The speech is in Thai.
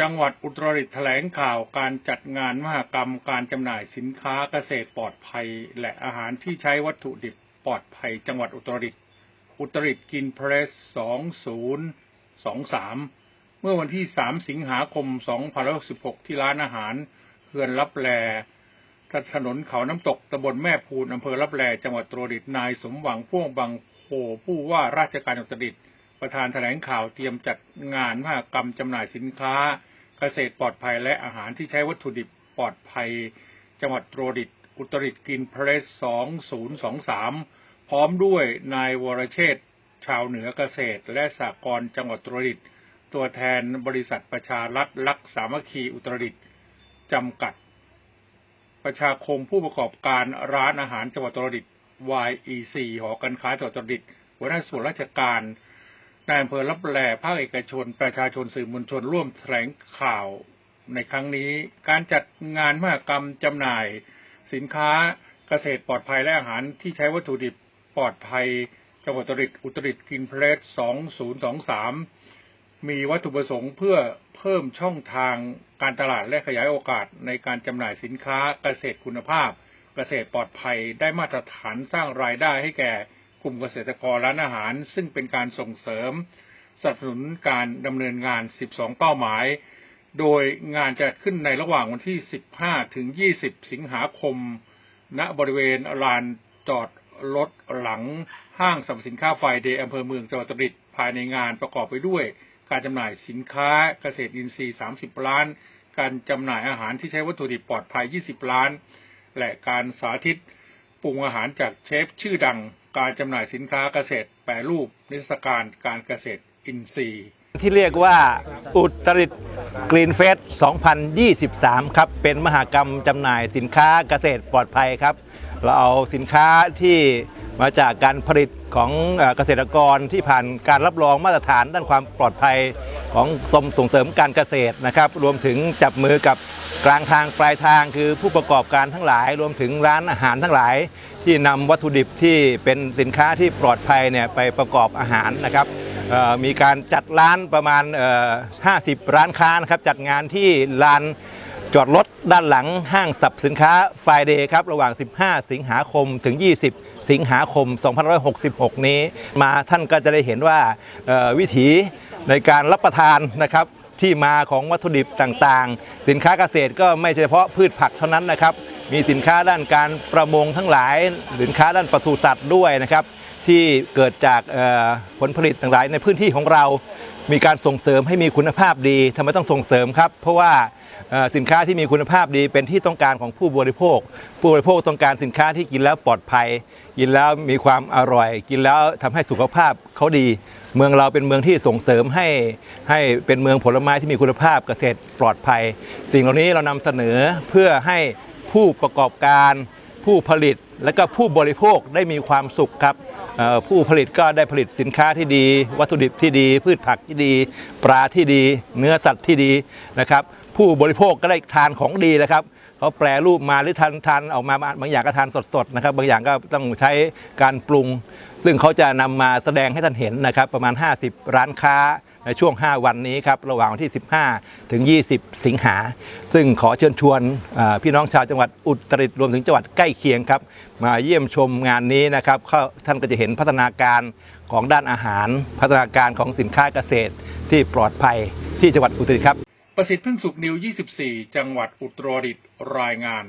จังหวัดอุตรดิตถ์แถลงข่าวการจัดงานมหกรรมการจำหน่ายสินค้าเกษตรปลอดภัย และอาหารที่ใช้วัตถุดิบปลอดภัย จังหวัดอุตรดิตถ์อุตรดิตถ์กินเพรส 2023 เมื่อวันที่ 3 สิงหาคม 2566 ที่ร้านอาหารเฮือนรับแลถนนเขาน้ำตกตำบลแม่พูนอำเภอรับแลจังหวัดอุตรดิตถ์นายสมหวังพ่วงบางโพผู้ว่าราชการอุตรดิตถ์ประธานแถลงข่าวเตรียมจัดงานมหกรรมจำหน่ายสินค้า เกษตรปลอดภัยและอาหารที่ใช้วัตถุดิบปลอดภัย จังหวัดตรดิต อุตรดิตกินเพรส 2023 พร้อมด้วยนายวรเชษชาวเหนือเกษตร และสหกรจังหวัดตรดิต ตัวแทนบริษัทประชารัฐลักษณ์สามัคคีอุตรดิตจำกัด ประชาคมผู้ประกอบการร้านอาหารจังหวัดตรดิต YEC หอการค้าจังหวัดอุตรดิตหัวหน้าส่วนราชการ นายอำเภอรับแลภาคเอกชน ประชาชนสื่อมวลชนร่วมแถลงข่าวในครั้งนี้ การจัดงานมหกรรมจำหน่าย สินค้าเกษตรปลอดภัยและอาหารที่ใช้วัตถุดิบปลอดภัยจังหวัดอุตรดิตถ์อุตรดิตถ์กินเพลส2023 มีวัตถุประสงค์เพื่อเพิ่มช่องทางการตลาดและขยายโอกาสในการจำหน่ายสินค้าเกษตรคุณภาพ เกษตรปลอดภัยได้มาตรฐานสร้างรายได้ให้แก่ กลุ่มเกษตรกรร้านอาหาร ซึ่งเป็นการส่งเสริมสนับสนุนการดำเนินงาน 12 เป้าหมาย โดยงานจะขึ้นในระหว่างวันที่ 15 ถึง 20 สิงหาคม ณ บริเวณลานจอดรถหลังห้างสรรพสินค้าไฟเดย์อำเภอเมืองจังหวัดอุตรดิตภายในงานประกอบไปด้วย การจำหน่ายสินค้าเกษตรอินทรีย์ 30 ล้าน การจำหน่ายอาหารที่ใช้วัตถุดิบปลอดภัย 20 ล้าน และการสาธิต ปรุงอาหารจากเชฟชื่อดัง การจำหน่ายสินค้าเกษตร แปรรูป นิทรรศการการเกษตรอินทรีย์ ที่เรียกว่าอุตริตกรีนเฟส 2023 ครับ เป็นมหากรรมจำหน่ายสินค้าเกษตรปลอดภัยครับ เราเอาสินค้าที่ มาจากการผลิตของเกษตรกรที่ผ่านการรับรองมาตรฐานด้านความปลอดภัยของกรมส่งเสริมการเกษตรนะครับ รวมถึงจับมือกับกลางทางปลายทางคือผู้ประกอบการทั้งหลาย รวมถึงร้านอาหารทั้งหลาย ที่นำวัตถุดิบที่เป็นสินค้าที่ปลอดภัยเนี่ยไปประกอบอาหารนะครับมีการจัดร้านประมาณ 50 ร้านค้านะครับจัดงานที่ลานจอดรถด้านหลังห้างสรรพสินค้าไฟเดย์ครับ ระหว่าง 15 สิงหาคมถึง 20 สิงหาคม 2566 นี้ มาท่านก็จะได้เห็นว่าวิถีในการรับประทานนะครับที่มาของวัตถุดิบต่างๆ สินค้าเกษตรก็ไม่ใช่เฉพาะพืชผักเท่านั้นนะครับ มีสินค้าด้านการประมงทั้งหลาย สินค้าด้านปศุสัตว์ด้วยนะครับ ที่เกิดจากผลผลิตต่างๆในพื้นที่ของเรา มีการส่งเสริมให้มีคุณภาพดีทำไมต้องส่งเสริมครับ เพราะว่าสินค้าที่มีคุณภาพดีเป็นที่ต้องการของผู้บริโภค ผู้บริโภคต้องการสินค้าที่กินแล้วปลอดภัย กินแล้วมีความอร่อย กินแล้วทำให้สุขภาพเขาดี เมืองเราเป็นเมืองที่ส่งเสริมให้ให้เป็นเมืองผลไม้ที่มีคุณภาพเกษตรปลอดภัย สิ่งเหล่านี้เรานำเสนอเพื่อให้ผู้ประกอบการผู้ผลิต และก็ผู้บริโภคได้มีความสุขครับผู้ผลิตก็ได้ผลิตสินค้าที่ดี วัตถุดิบที่ดี พืชผักที่ดี ปลาที่ดี เนื้อสัตว์ที่ดีนะครับ ผู้บริโภคก็ได้ทานของดีนะครับเขาแปรรูปมาหรือทานทานออกมาบางอย่างก็ทานสดๆนะครับ บางอย่างก็ต้องใช้การปรุง ซึ่งเขาจะนำมาแสดงให้ท่านเห็นนะครับ ประมาณ 50 ร้านค้า ในช่วง 5 วันนี้ครับระหว่างวันที่ 15 ถึง 20 สิงหา ซึ่งขอเชิญชวนพี่น้องชาวจังหวัดอุตรดิตถ์รวมถึงจังหวัดใกล้เคียงครับมาเยี่ยมชมงานนี้นะครับท่านก็จะเห็นพัฒนาการของด้านอาหาร พัฒนาการของสินค้าเกษตรที่ปลอดภัยที่จังหวัดอุตรดิตถ์ครับ ประสิทธิ์พึ่งสุขนิว 24 จังหวัดอุตรดิตถ์รายงาน